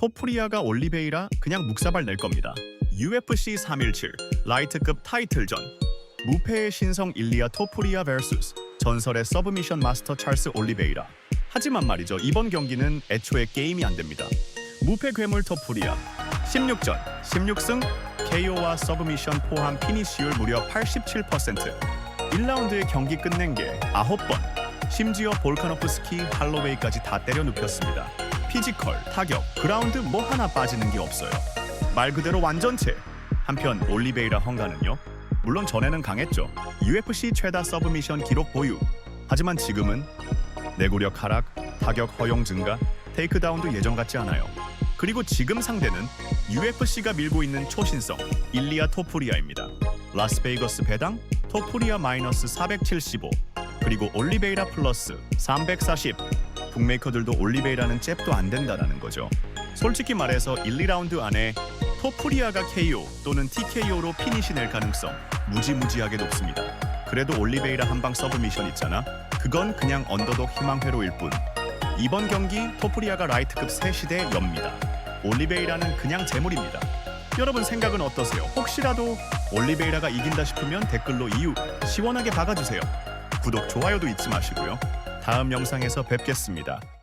토프리아가 올리베이라 그냥 묵사발 낼 겁니다. UFC 317 라이트급 타이틀전 무패의 신성 일리아 토프리아 vs 전설의 서브미션 마스터 찰스 올리베이라 하지만 말이죠 이번 경기는 애초에 게임이 안 됩니다. 무패 괴물 토프리아 16전 16승 KO와 서브미션 포함 피니시율 무려 87% 1라운드의 경기 끝낸 게 9번 심지어 볼카노프스키 할로웨이까지 다 때려 눕혔습니다. 피지컬, 타격, 그라운드 뭐 하나 빠지는 게 없어요. 말 그대로 완전체. 한편 올리베이라 헝가는요. 물론 전에는 강했죠. UFC 최다 서브미션 기록 보유. 하지만 지금은 내구력 하락, 타격 허용 증가, 테이크다운도 예전 같지 않아요. 그리고 지금 상대는 UFC가 밀고 있는 초신성 일리아 토프리아입니다. 라스베이거스 배당 토프리아 마이너스 475 그리고 올리베이라 플러스 340 북메이커들도 올리베이라는 잽도 안 된다라는 거죠. 솔직히 말해서 1, 2라운드 안에 토프리아가 KO 또는 TKO로 피니시 낼 가능성 무지무지하게 높습니다. 그래도 올리베이라 한방 서브미션 있잖아. 그건 그냥 언더독 희망회로일 뿐. 이번 경기 토프리아가 라이트급 3시대 엽니다. 올리베이라는 그냥 재물입니다. 여러분 생각은 어떠세요? 혹시라도 올리베이라가 이긴다 싶으면 댓글로 이유 시원하게 박아주세요. 구독, 좋아요도 잊지 마시고요. 다음 영상에서 뵙겠습니다.